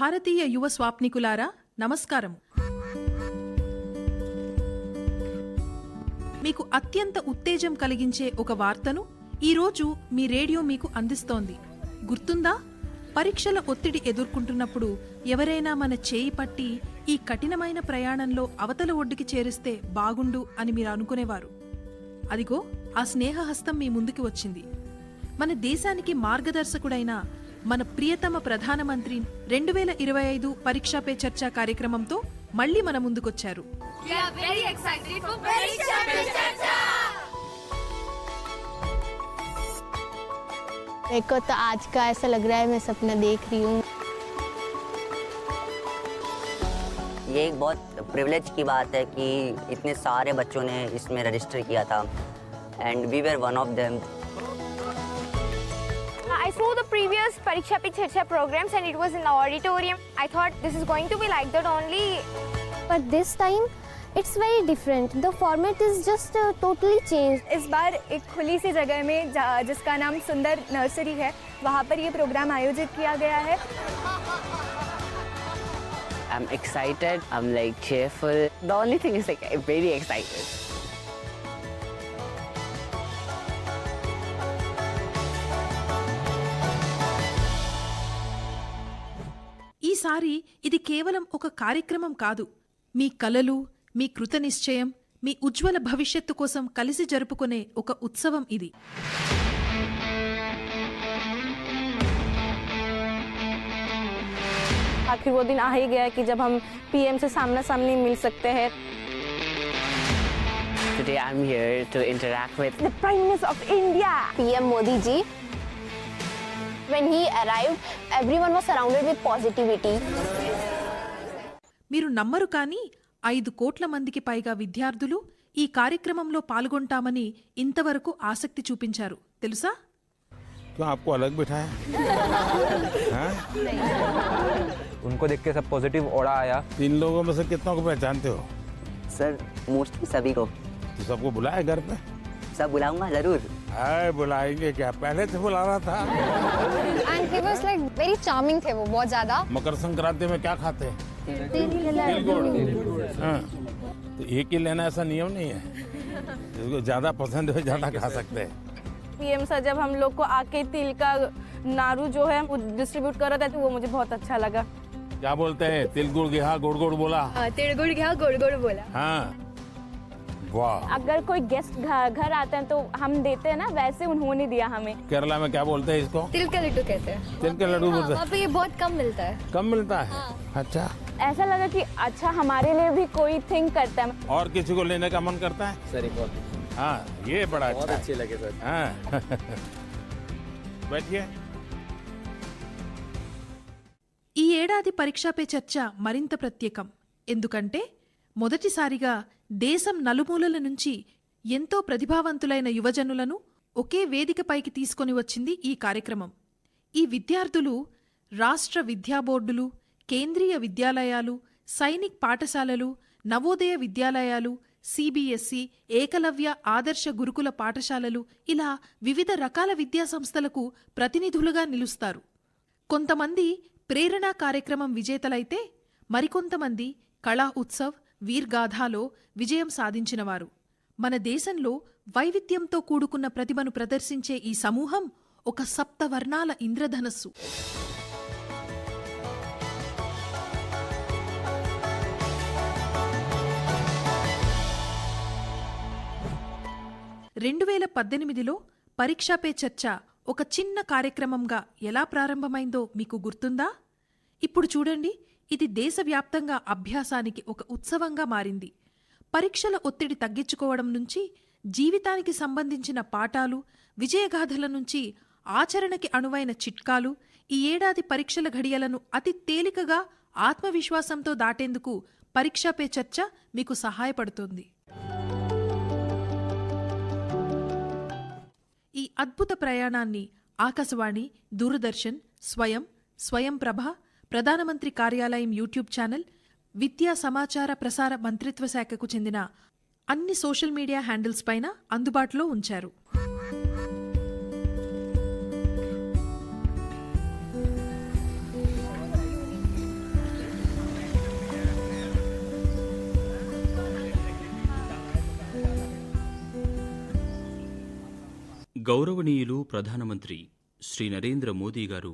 భారతీయ యువ స్వాప్నికులారా నమస్కారము. మీకు అత్యంత ఉత్తేజం కలిగించే ఒక వార్తను ఈరోజు మీ రేడియో మీకు అందిస్తోంది. గుర్తుందా? పరీక్షల ఒత్తిడి ఎదుర్కొంటున్నప్పుడు ఎవరైనా మన చేయి పట్టి ఈ కఠినమైన ప్రయాణంలో అవతల ఒడ్డుకి చేరిస్తే బాగుండు అని మీరు అనుకునేవారు. అదిగో ఆ స్నేహహస్తం మీ ముందుకి వచ్చింది. మన దేశానికి మార్గదర్శకుడైన మన ప్రియతమ ప్రధానమంత్రి రెండు వేల ఇరవై ఐదు పరీక్షా పే చర్చ కార్యక్రమంతో మళ్ళీ మన ముందుకొచ్చారు We are very excited for Pariksha Pe Charcha! मेरे को तो आज का ऐसा लग रहा है मैं सपना देख रही हूँ ये एक बहुत प्रिविलेज की बात है कि इतने सारे बच्चों ने इसमें रजिस्टर किया था and we were one of them Saw the previous Pariksha Pe Charcha programs and it was in the auditorium. I thought this is going to be like that only. but this time it's very different the format is just uh, totally changed इस बार एक खुली सी जगह में जहाँ- जिसका नाम सुंदर nursery है वहाँ पर ये प्रोग्राम आयोजित किया गया है I'm excited. I'm like cheerful. The only thing is like I'm very excited. ఈసారి ఇది కేవలం ఒక కార్యక్రమం కాదు మీ కలలు మీ కృతనిశ్చయం మీ ఉజ్వల భవిష్యత్తు కోసం కలిసి జరుపుకునే ఒక ఉత్సవం ఇది आखिर वो दिन आ ही गया कि जब हम पीएम से सामना सामनी मिल सकते हैं Today I'm here to interact with The Prime Minister of India. pm modi ji when he arrived everyone was surrounded with positivity మీరు నమ్మరు కానీ ఐదు కోట్ల మందికి పైగా విద్యార్థులు ఈ కార్యక్రమంలో పాల్గొంటామని ఇంతవరకు ఆసక్తి చూపించారు తెలుసా क्यों आपको अलग बिठाया हाँ? उनको देख के सब पॉजिटिव ओड़ा आया तीन लोगों में से कितनों को पहचानते हो सर मोस्टली सभी को तो सबको बुलाए घर पे सब बुलाऊँगा ज़रूर। आए बुलाएँगे क्या? पहले से बुलाना था। And he was like very charming थे वो बहुत ज़्यादा। मकर संक्रांति में क्या खाते हैं? तिल गुड़ हाँ। तो एक ही लेना ऐसा नियम नहीं है। जिसको ज़्यादा पसंद है ज़्यादा खा सकते हैं। पीएम सर जब हम लोग को आके तिल का नारू जो है वो डिस्ट्रीब्यूट कर रहे थे तो वो मुझे बहुत अच्छा लगा। क्या बोलते हैं? तिल गुड़ गया गुड़ गुड़ बोला। तिड़गुड़ गया गुड़ गुड़ बोला। हाँ। वाह अगर कोई गेस्ट घर आते हैं तो हम देते हैं ना वैसे उन्होंने दिया हमें केरला में क्या बोलते हैं इसको तिल का लड्डू कहते हैं तिल के लड्डू बोलते हैं पे ये बहुत कम मिलता है कम मिलता है अच्छा ऐसा लगा कि अच्छा हमारे लिए भी कोई थिंक करता है और किसी को लेने का मन करता है सर एक और हाँ ये बड़ा बहुत अच्छा है। अच्छे लगे सर हाँ बैठिए ఈ ఏడాది పరీక్షా పే చర్చ మరింత ప్రత్యేకం ఎందుకంటే మొదటిసారిగా దేశం నలుమూలల నుంచి ఎంతో ప్రతిభావంతులైన యువజనులను ఒకే వేదికపైకి తీసుకొని వచ్చింది ఈ కార్యక్రమం. ఈ విద్యార్థులు రాష్ట్ర విద్యా బోర్డులు కేంద్రీయ విద్యాలయాలు సైనిక్ పాఠశాలలు నవోదయ విద్యాలయాలు సిబిఎస్ఈ ఏకలవ్య ఆదర్శ గురుకుల పాఠశాలలు ఇలా వివిధ రకాల విద్యాసంస్థలకు ప్రతినిధులుగా నిలుస్తారు. కొంతమంది ప్రేరణా కార్యక్రమం విజేతలైతే మరికొంతమంది కళా ఉత్సవ్ వీర్గాథాలో విజయం సాధించినవారు. మన దేశంలో వైవిధ్యంతో కూడుకున్న ప్రతిభను ప్రదర్శించే ఈ సమూహం ఒక సప్తవర్ణాల ఇంద్రధనస్సు. రెండు వేల పద్దెనిమిదిలో పరీక్షా పే చర్చ ఒక చిన్న కార్యక్రమంగా ఎలా ప్రారంభమైందో మీకు గుర్తుందా? ఇప్పుడు చూడండి ఇది దేశవ్యాప్తంగా అభ్యాసానికి ఒక ఉత్సవంగా మారింది. పరీక్షల ఒత్తిడి తగ్గించుకోవడం నుంచి జీవితానికి సంబంధించిన పాఠాలు విజయగాథల నుంచి ఆచరణకి అణువైన చిట్కాలు ఈ ఏడాది పరీక్షల ఘడియలను అతి తేలికగా ఆత్మవిశ్వాసంతో దాటేందుకు పరీక్షా పే చర్చ మీకు సహాయపడుతుంది. ఈ అద్భుత ప్రయాణాన్ని ఆకాశవాణి దూరదర్శన్ స్వయం స్వయం ప్రభ ప్రధానమంత్రి కార్యాలయం యూట్యూబ్ ఛానల్ విద్యా సమాచార ప్రసార మంత్రిత్వ శాఖకు చెందిన అన్ని సోషల్ మీడియా హ్యాండిల్స్ పైన అందుబాటులో ఉంచారు. గౌరవనీయులు ప్రధానమంత్రి శ్రీ నరేంద్ర మోదీ గారు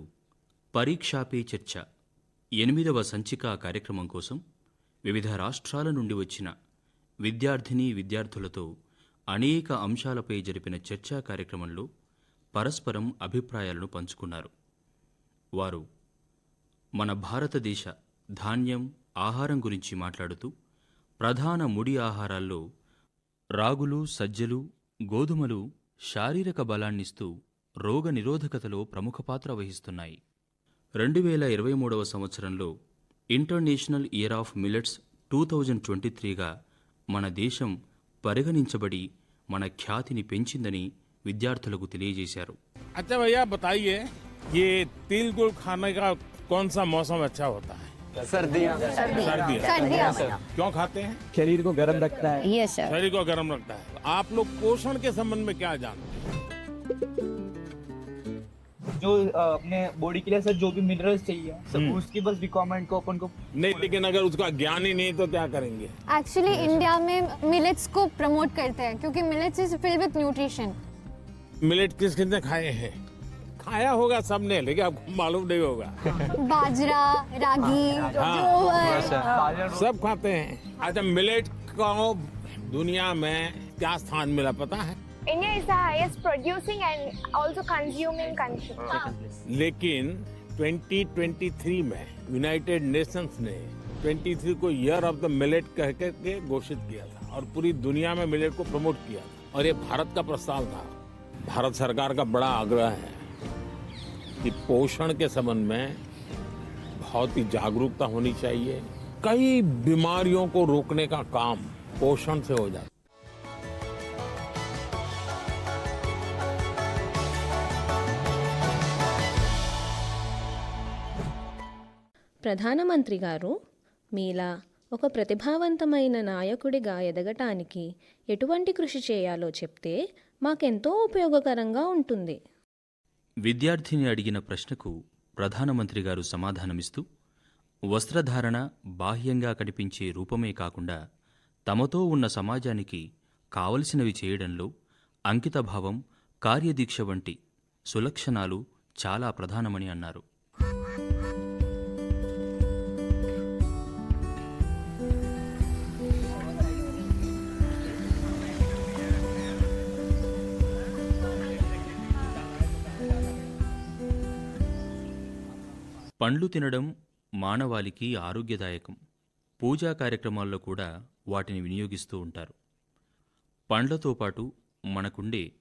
పరీక్షాపే చర్చ. ఎనిమిదవ సంచిక కార్యక్రమం కోసం వివిధ రాష్ట్రాల నుండి వచ్చిన విద్యార్థిని విద్యార్థులతో అనేక అంశాలపై జరిపిన చర్చా కార్యక్రమంలో పరస్పరం అభిప్రాయాలను పంచుకున్నారు. వారు మన భారతదేశ ధాన్యం ఆహారం గురించి మాట్లాడుతూ ప్రధాన ముడి ఆహారాల్లో రాగులు సజ్జలు గోధుమలు శారీరక బలాన్నిస్తూ రోగ నిరోధకతలో ప్రముఖ పాత్ర వహిస్తున్నాయి. రెండు వేల ఇరవై మూడవ సంవత్సరంలో international year of millets two thousand twenty త్రీగా మన దేశం పరిగణించబడి మన ఖ్యాతిని పెంచిందని విద్యార్థులకు తెలియజేశారు अच्छा भैया बताइए ये तिल गुड़ खाने का कौन सा मौसम अच्छा होता है सर्दियाँ सर्दियाँ क्यों खाते हैं शरीर को गर्म रखता है यस सर शरीर को गर्म रखता है आप लोग पोषण के संबंध में क्या जानते हैं जो अपने बॉडी के लिए सर जो भी मिनरल्स चाहिए सब उसकी बस रिक्वायरमेंट को अपन को नहीं लेकिन अगर उसका ज्ञान ही नहीं तो क्या करेंगे? एक्चुअली इंडिया में मिलेट्स को प्रमोट करते हैं क्योंकि millets is filled with nutrition millet किस किसने खाए हैं? खाया होगा सबने लेकिन आपको मालूम नहीं होगा। बाजरा रागी जोवर सब खाते हैं। अच्छा मिलेट को दुनिया में क्या स्थान मिला पता है? India is the highest producing and also consuming country. लेकिन 2023 में यूनाइटेड नेशंस ने 23 को ईयर ऑफ़ द मिलेट कह कर के घोषित किया था और पूरी दुनिया में मिलेट को प्रमोट किया था। और ये भारत का प्रस्ताव था। भारत सरकार का बड़ा आग्रह है कि पोषण के संबंध में बहुत ही जागरूकता होनी चाहिए। कई बीमारियों को रोकने का काम पोषण से हो जाता ప్రధానమంత్రి గారు మీలా ఒక ప్రతిభావంతమైన నాయకుడిగా ఎదగటానికి ఎటువంటి కృషి చేయాలో చెప్తే మాకెంతో ఉపయోగకరంగా ఉంటుంది. విద్యార్థిని అడిగిన ప్రశ్నకు ప్రధానమంత్రి గారు సమాధానమిస్తూ వస్త్రధారణ బాహ్యంగా కనిపించే రూపమే కాకుండా తమతో ఉన్న సమాజానికి కావలసినవి చేయడంలో అంకితభావం కార్యదీక్ష వంటి సులక్షణాలు చాలా ప్రధానమని అన్నారు. పండ్లు తినడం మానవాళికి ఆరోగ్యదాయకం. పూజా కార్యక్రమాల్లో కూడా వాటిని వినియోగిస్తూ ఉంటారు. పండ్లతో పాటు మనకుండే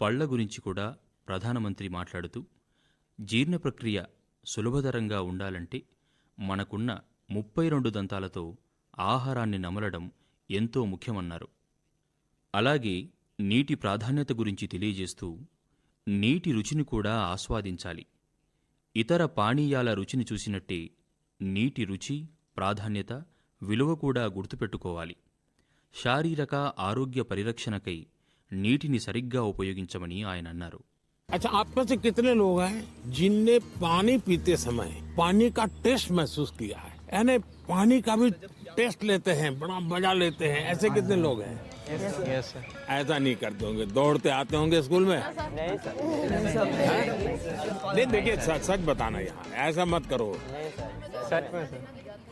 పళ్ళ గురించి కూడా ప్రధానమంత్రి మాట్లాడుతూ జీర్ణ ప్రక్రియ సులభతరంగా ఉండాలంటే మనకున్న ముప్పై రెండు దంతాలతో ఆహారాన్ని నమలడం ఎంతో ముఖ్యమన్నారు. అలాగే నీటి ప్రాధాన్యత గురించి తెలియజేస్తూ నీటి రుచిని కూడా ఆస్వాదించాలి. ఇతర పానీయాల రుచిని చూసినట్టే నీటి రుచి ప్రాధాన్యత విలువ కూడా గుర్తుపెట్టుకోవాలి శారీరక ఆరోగ్య పరిరక్షణకై నీటిని సరిగ్గా ఉపయోగించమని ఆయన అన్నారు अच्छा आप में से कितने लोग हैं जिनने पानी पीते समय पानी का टेस्ट महसूस किया है यानी पानी का भी टेस्ट लेते हैं बड़ा मजा लेते हैं ऐसे कितने लोग हैं यस सर ऐसा नहीं करते होंगे दौड़ते आते होंगे स्कूल में नहीं सर हैं? नहीं देखिए सच सच बताना यहाँ ऐसा मत करो सच में सर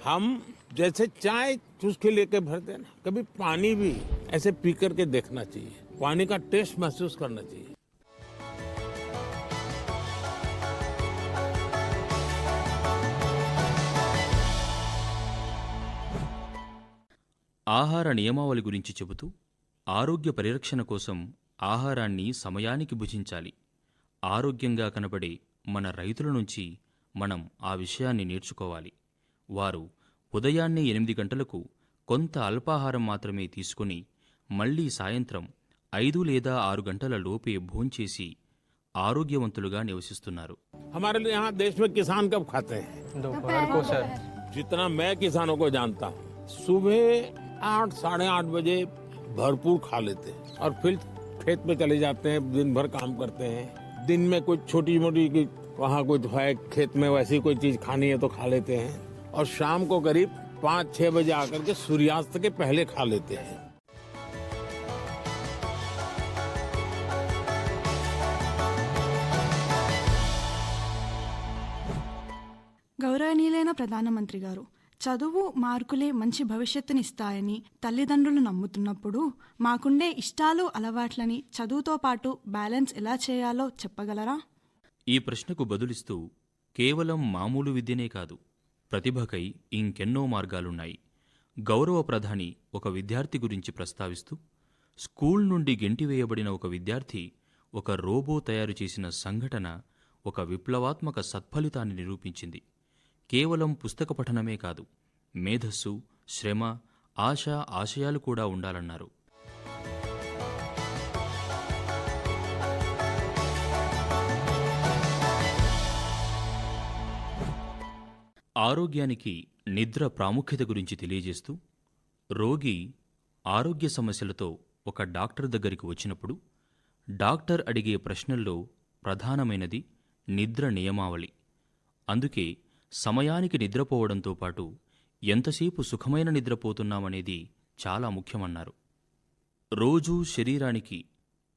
हम जैसे चाय चुस्की लेके भरते हैं ना कभी पानी भी ऐसे पी करके देखना चाहिए पानी का टेस्ट महसूस करना चाहिए ఆహార నియమావళి గురించి చెబుతూ ఆరోగ్య పరిరక్షణ కోసం ఆహారాన్ని సమయానికి భుజించాలి ఆరోగ్యంగా కనబడే మన రైతుల నుంచి మనం ఆ విషయాన్ని నేర్చుకోవాలి వారు ఉదయాన్నే ఎనిమిది గంటలకు కొంత అల్పాహారం మాత్రమే తీసుకుని మళ్ళీ సాయంత్రం ఐదు లేదా ఆరు గంటల లోపే భోంచేసి ఆరోగ్యవంతులుగా నివసిస్తున్నారు हमारे लिए यहाँ देश में किसान कब खाते हैं दोपहर को सर जितना मैं किसानों को जानता हूँ सुबह आठ साढ़े आठ बजे भरपूर खा लेते हैं और फिर खेत में चले जाते हैं, दिन भर काम करते हैं। दिन में कोई छोटी मोटी वहाँ कुछ तो है, खेत में वैसी कोई चीज़ खानी है तो खा लेते हैं। और शाम को करीब पाँच छह बजे आकर के सूर्यास्त के पहले खा लेते हैं। గౌరవనీయులైన ప్రధానమంత్రి గారు చదువు మార్కులే మంచి భవిష్యత్తునిస్తాయని తల్లిదండ్రులు నమ్ముతున్నప్పుడు మాకుండే ఇష్టాలు అలవాట్లని చదువుతో పాటు బ్యాలెన్స్ ఎలా చేయాలో చెప్పగలరా? ఈ ప్రశ్నకు బదులిస్తూ కేవలం మామూలు విద్యనే కాదు ప్రతిభకై ఇంకెన్నో మార్గాలున్నాయి. గౌరవ ప్రధాని ఒక విద్యార్థి గురించి ప్రస్తావిస్తూ స్కూల్ నుండి గెంటివేయబడిన ఒక విద్యార్థి ఒక రోబో తయారు చేసిన సంఘటన ఒక విప్లవాత్మక సత్ఫలితాన్ని నిరూపించింది. కేవలం పుస్తక పఠనమే కాదు మేధస్సు శ్రమ ఆశ ఆశయాలు కూడా ఉండాలన్నారు. ఆరోగ్యానికి నిద్ర ప్రాముఖ్యత గురించి తెలియజేస్తూ రోగి ఆరోగ్య సమస్యలతో ఒక డాక్టర్ దగ్గరికి వచ్చినప్పుడు డాక్టర్ అడిగే ప్రశ్నల్లో ప్రధానమైనది నిద్ర నియమావళి. అందుకే సమయానికి నిద్రపోవడంతో పాటు ఎంతసేపు సుఖమైన నిద్రపోతున్నామనేది చాలా ముఖ్యమన్నారు. రోజూ శరీరానికి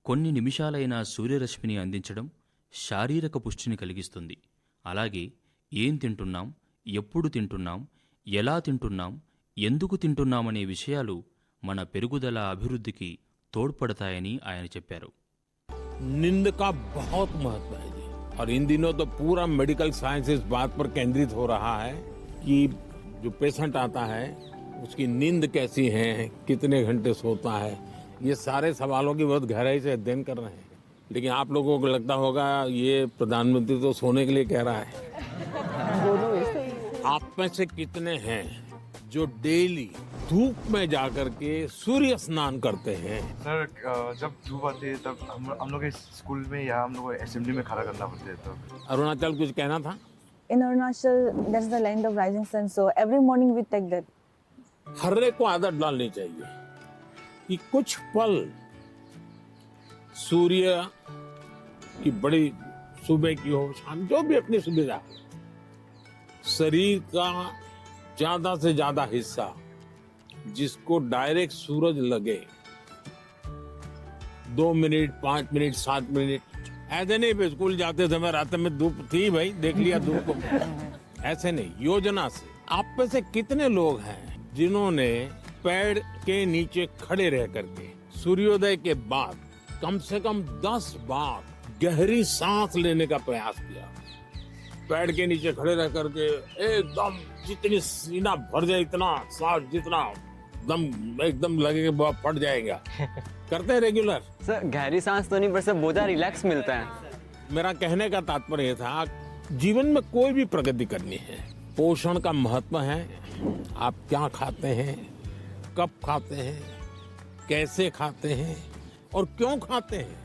కొన్ని నిమిషాలైన సూర్యరశ్మిని అందించడం శారీరక పుష్టిని కలిగిస్తుంది. అలాగే ఏం తింటున్నాం ఎప్పుడు తింటున్నాం ఎలా తింటున్నాం ఎందుకు తింటున్నామనే విషయాలు మన పెరుగుదల అభివృద్ధికి తోడ్పడతాయని ఆయన చెప్పారు. నిందక బహుత్ మహత్వ. और इन दिनों तो पूरा मेडिकल साइंस इस बात पर केंद्रित हो रहा है कि जो पेशेंट आता है उसकी नींद कैसी है कितने घंटे सोता है ये सारे सवालों की बहुत गहराई से अध्ययन कर रहे हैं। लेकिन आप लोगों को लगता होगा ये प्रधानमंत्री तो सोने के लिए कह रहा है। आप में से कितने हैं जो डेली धूप में जाकर के सूर्य स्नान करते हैं सर जब धूप आती है तब हम हम लोग स्कूल में या हम लोग असेंबली में खड़ा करना पड़ता है तब अरुणाचल कुछ कहना था In Arunachal, that's the land of rising sun. So every morning we take that. हर एक को आदत डालनी चाहिए कि कुछ पल सूर्य की बड़ी सुबह की हो शाम जो भी अपनी सुविधा हो, शरीर का ज़्यादा से ज़्यादा हिस्सा जिसको डायरेक्ट सूरज लगे। दो मिनट, पाँच मिनट, सात मिनट। ऐसे नहीं भी स्कूल जाते समय रात में धूप थी भाई, देख लिया धूप को। ऐसे नहीं, योजना से। आप में से कितने लोग हैं जिन्होंने पेड़ के नीचे खड़े रह करके, सूर्योदय के बाद, कम से कम दस बार गहरी सांस लेने का प्रयास किया। पेड़ के नीचे खड़े रह करके, एकदम जितनी सीना भर जाए, इतना सांस जितना दम एकदम लगेगा बहुत फट जाएगा। करते हैं रेगुलर सर गहरी सांस तो नहीं पर सर बोझा रिलैक्स मिलता है। मेरा कहने का तात्पर्य था जीवन में कोई भी प्रगति करनी है पोषण का महत्व है आप क्या खाते हैं कब खाते हैं कैसे खाते हैं और क्यों खाते हैं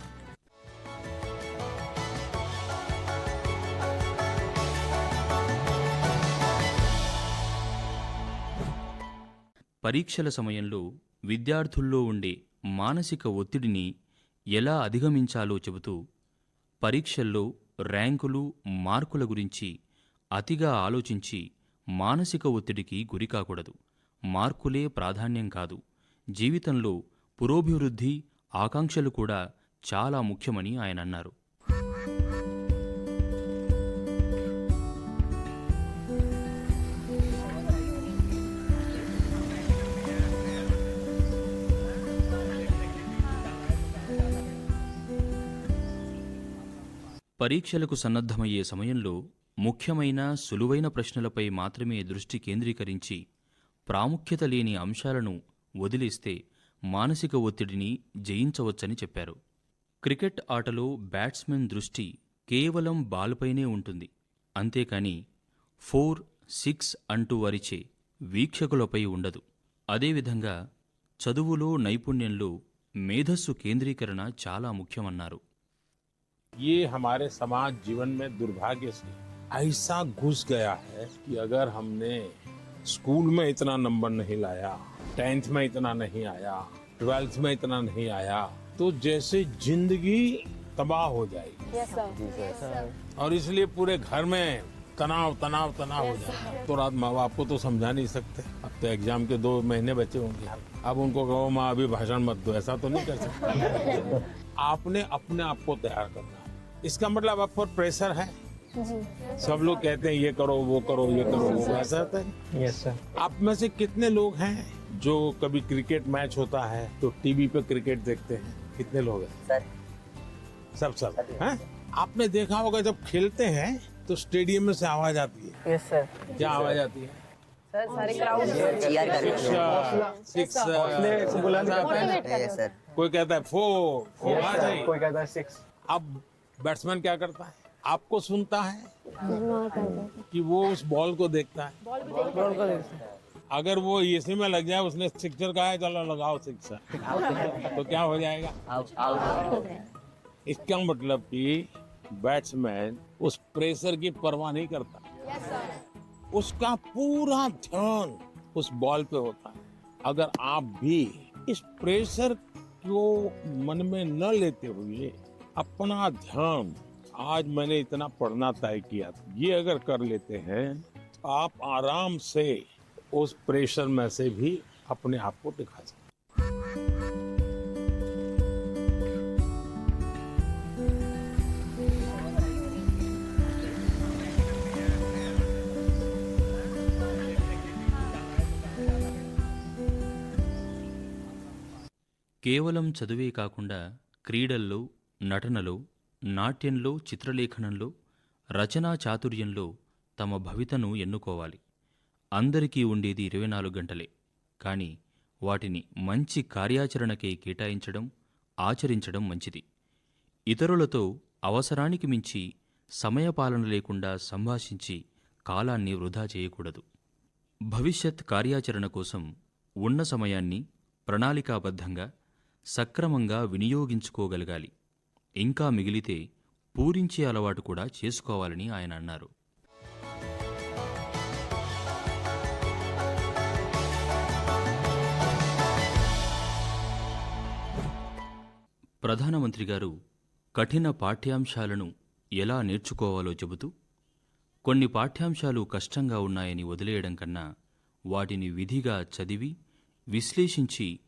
పరీక్షల సమయంలో విద్యార్థుల్లో ఉండే మానసిక ఒత్తిడిని ఎలా అధిగమించాలో చెబుతూ పరీక్షల్లో ర్యాంకులు మార్కుల గురించి అతిగా ఆలోచించి మానసిక ఒత్తిడికి గురికాకూడదు. మార్కులే ప్రాధాన్యం కాదు. జీవితంలో పురోభివృద్ధి ఆకాంక్షలు కూడా చాలా ముఖ్యమని ఆయన అన్నారు. పరీక్షలకు సన్నద్ధమయ్యే సమయంలో ముఖ్యమైన సులువైన ప్రశ్నలపై మాత్రమే దృష్టి కేంద్రీకరించి ప్రాముఖ్యత లేని అంశాలను వదిలేస్తే మానసిక ఒత్తిడిని జయించవచ్చని చెప్పారు. క్రికెట్ ఆటలో బ్యాట్స్మెన్ దృష్టి కేవలం బాల్పైనే ఉంటుంది. అంతేకాని ఫోర్ సిక్స్ అంటూ వరిచే వీక్షకులపై ఉండదు. అదేవిధంగా చదువులో నైపుణ్యంలో మేధస్సు కేంద్రీకరణ చాలా ముఖ్యమన్నారు. ये हमारे समाज जीवन में दुर्भाग्य से ऐसा घुस गया है कि अगर हमने स्कूल में इतना नंबर नहीं लाया टेंथ में इतना नहीं आया ट्वेल्थ में इतना नहीं आया तो जैसे ज़िंदगी तबाह हो जाएगी। Yes, sir. और इसलिए पूरे घर में तनाव तनाव तनाव yes, हो जाता है। तो रात माँ बाप को तो समझा नहीं सकते। अब तो एग्ज़ाम के दो महीने बचे होंगे। अब उनको कहो माँ अभी भाषण मत दो। ऐसा तो नहीं कर सकते। आपने अपने आप को तैयार करना। इसका मतलब आप पर प्रेशर है। जी सब लोग कहते हैं ये करो वो करो ये करो वो ऐसा होता है यस सर आप में से कितने लोग हैं जो कभी क्रिकेट मैच होता है तो टीवी पे क्रिकेट देखते हैं? कितने लोग हैं? सर सब सब। हैं? आपने देखा होगा जब खेलते हैं तो स्टेडियम में से आवाज़ आती है। यस सर क्या आवाज़ आती है? सर सारे क्राउड चीयर करते सर कोई कहता है फोर जाए कोई कहता है सिक्स अब बैट्समैन क्या करता है? आपको सुनता है? कि वो उस बॉल को देखता है? अगर वो इसी में लग जाए उसने सिक्सर कहा है चलो लगाओ सिक्सर। तो क्या हो जाएगा? इसका मतलब कि बैट्समैन उस प्रेशर की परवाह नहीं करता। उसका पूरा ध्यान उस बॉल पे होता है। अगर आप भी इस प्रेशर को मन में न लेते हुए अपना ध्यान आज मैंने इतना पढ़ना तय किया था ये अगर कर लेते हैं तो आप आराम से उस प्रेशर में से भी अपने आप को दिखा सकते కేవలం చదువే కాకుండా క్రీడల్లో నటనలో నాట్యంలో చిత్రలేఖనంలో రచనా చాతుర్యంలో తమ భవితను ఎన్నుకోవాలి. అందరికీ ఉండేది ఇరవై నాలుగు గంటలే. కానీ వాటిని మంచి కార్యాచరణకై కేటాయించడం ఆచరించడం మంచిది. ఇతరులతో అవసరానికి మించి సమయపాలన లేకుండా సంభాషించి కాలాన్ని వృధా చేయకూడదు. భవిష్యత్ కార్యాచరణ కోసం ఉన్న సమయాన్ని ప్రణాళికాబద్ధంగా సక్రమంగా వినియోగించుకోగలగాలి. ఇంకా మిగిలితే పూరించే అలవాటు కూడా చేసుకోవాలని ఆయన అన్నారు. ప్రధానమంత్రి గారు కఠిన పాఠ్యాంశాలను ఎలా నేర్చుకోవాలో చెబుతూ కొన్ని పాఠ్యాంశాలు కష్టంగా ఉన్నాయని వదిలేయడం కన్నా వాటిని విధిగా చదివి విశ్లేషించి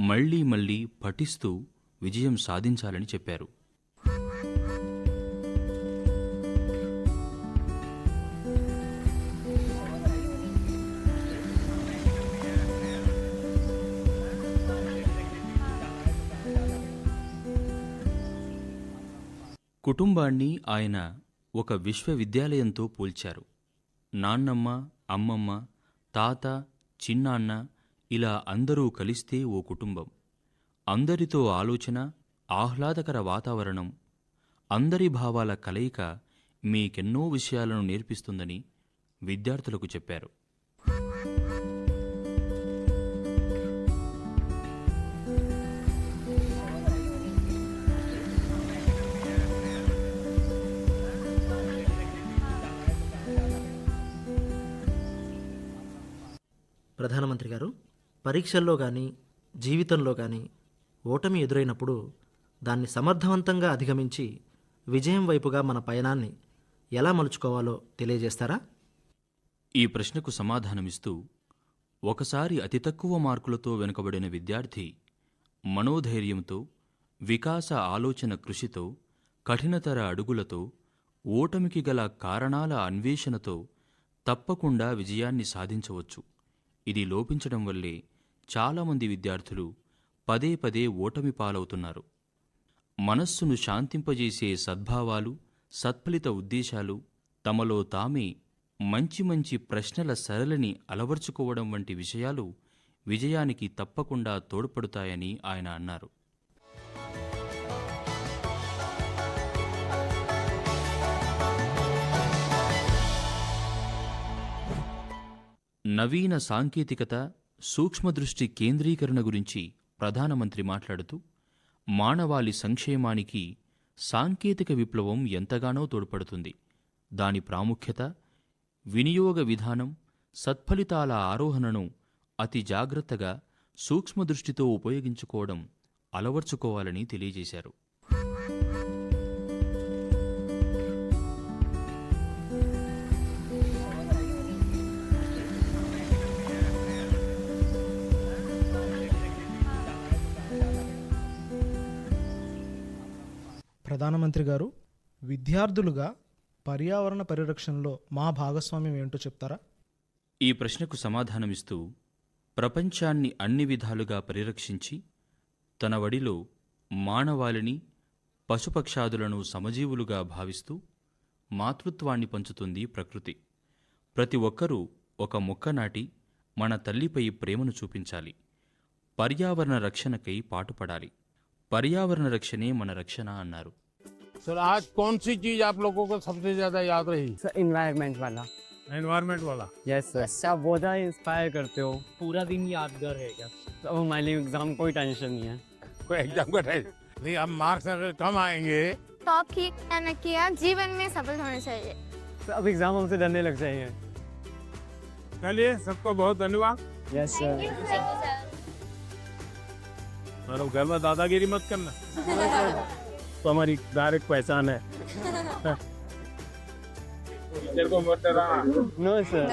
మళ్ళీ మళ్ళీ పఠిస్తూ విజయం సాధించాలని చెప్పారు. కుటుంబాన్ని ఆయన ఒక విశ్వవిద్యాలయంతో పోల్చారు. నాన్నమ్మ అమ్మమ్మ తాత చిన్నాన్న ఇలా అందరూ కలిస్తే ఓ కుటుంబం. అందరితో ఆలోచన ఆహ్లాదకర వాతావరణం అందరి భావాల కలయిక మీకెన్నో విషయాలను నేర్పిస్తుందని విద్యార్థులకు చెప్పారు. ప్రధానమంత్రి గారు పరీక్షల్లో కానీ జీవితంలో కానీ ఓటమి ఎదురైనప్పుడు దాన్ని సమర్థవంతంగా అధిగమించి విజయం వైపుగా మన పయనాన్ని ఎలా మలుచుకోవాలో తెలియజేస్తారా? ఈ ప్రశ్నకు సమాధానమిస్తూ ఒకసారి అతి తక్కువ మార్కులతో వెనుకబడిన విద్యార్థి మనోధైర్యంతో వికాస ఆలోచన కృషితో కఠినతర అడుగులతో ఓటమికి గల కారణాల అన్వేషణతో తప్పకుండా విజయాన్ని సాధించవచ్చు. ఇది లోపించడం వల్లే చాలామంది విద్యార్థులు పదే పదే ఓటమి పాలవుతున్నారు. మనస్సును శాంతింపజేసే సద్భావాలు సత్ఫలిత ఉద్దేశాలు తమలో తామే మంచి మంచి ప్రశ్నల సరళిని అలవర్చుకోవడం వంటి విషయాలు విజయానికి తప్పకుండా తోడ్పడుతాయని ఆయన అన్నారు. నవీన సాంకేతికత సూక్ష్మదృష్టి కేంద్రీకరణ గురించి ప్రధానమంత్రి మాట్లాడుతూ మానవాళి సంక్షేమానికి సాంకేతిక విప్లవం ఎంతగానో తోడ్పడుతుంది. దాని ప్రాముఖ్యత వినియోగ విధానం సత్ఫలితాల ఆరోహణను అతి జాగ్రత్తగా సూక్ష్మదృష్టితో ఉపయోగించుకోవడం అలవర్చుకోవాలని తెలియజేశారు. ప్రధానమంత్రి గారు విద్యార్థులుగా పర్యావరణ పరిరక్షణలో మా భాగస్వామ్యం ఏంటో చెప్తారా? ఈ ప్రశ్నకు సమాధానమిస్తూ ప్రపంచాన్ని అన్ని విధాలుగా పరిరక్షించి తన వడిలో మానవాళిని పశుపక్షాదులను సమజీవులుగా భావిస్తూ మాతృత్వాన్ని పంచుతుంది ప్రకృతి. ప్రతి ఒక్కరూ ఒక మొక్క నాటి మన తల్లిపై ప్రేమను చూపించాలి. పర్యావరణ రక్షణకై పాటుపడాలి. పర్యావరణ రక్షణే మన రక్షణ అన్నారు सर आज कौन सी चीज आप लोगों को सबसे ज्यादा याद रही सर इन्वायरमेंट वाला एनवायरमेंट वाला यस सर अच्छा आप बहुत ज़्यादा इंस्पायर करते हो पूरा दिन यादगार है क्या तो अब हमारे लिए एग्ज़ाम कोई टेंशन नहीं है कोई एग्जाम का टेंशन नहीं अब मार्क्स अगर कम आएंगे टॉप की मैंने किया जीवन में सफल होना चाहिए तो अब एग्ज़ाम हमसे डरने लग जाएंगे चलिए सबको बहुत धन्यवाद यस सर मतलब घर में दादागिरी मत करना। तो हमारी डायरेक्ट पहचान है। तेरे को नो सर.